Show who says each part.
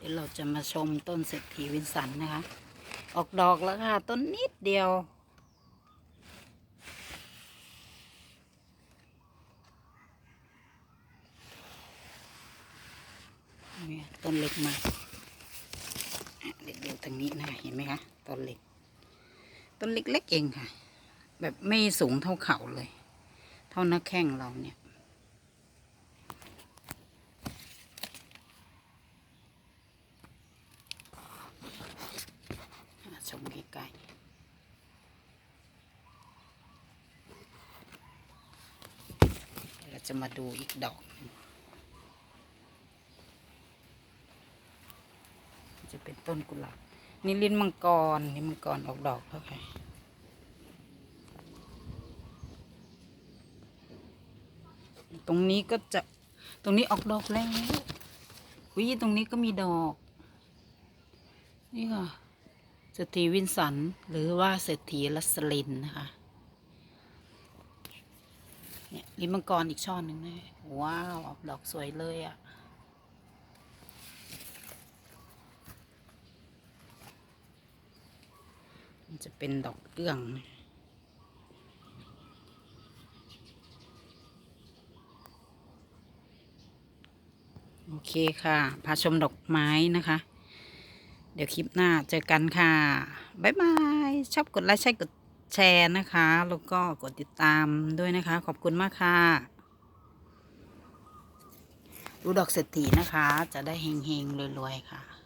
Speaker 1: เดี๋ยวเราจะมาชมต้นเศรษฐีวินสันนะคะ ออกดอกแล้วค่ะ ต้นนิดเดียว เนี่ยต้นเล็กมากอะเด็กดูทางนี้นะเห็นไหมคะ ต้นเล็ก ต้นเล็กๆเองค่ะ แบบไม่สูงเท่าเข่าเลย เท่าน้าแข้งเราเนี่ย อะชมใกล้ๆเรา จะมาดูอีกดอก จะเป็นต้นกุหลาบนี่ลิ้นมังกรลิ้นมังกรออกดอกแล้วค่ะตรงนี้ก็จะตรงนี้ออกดอกแล้ววิตรงนี้ก็มีดอก นี่ค่ะเศรษฐีวินสันหรือว่าเศรษฐีลัสลินนะคะ เนี่ยลิมมังกรอีกช่อหนึ่งนะว้าว ออกดอกสวยเลยอะ่ะมันจะเป็นดอกเกื้องโอเคค่ะ พาชมดอกไม้นะคะ เดี๋ยวคลิปหน้าเจอกันค่ะ บ๊ายบาย ชอบกดไลค์ใช่กด แชร์นะคะ แล้วก็กดติดตามด้วยนะคะ ขอบคุณมากค่ะดูดอกเศรษฐีนะคะ จะได้เฮงๆรวยๆค่ะ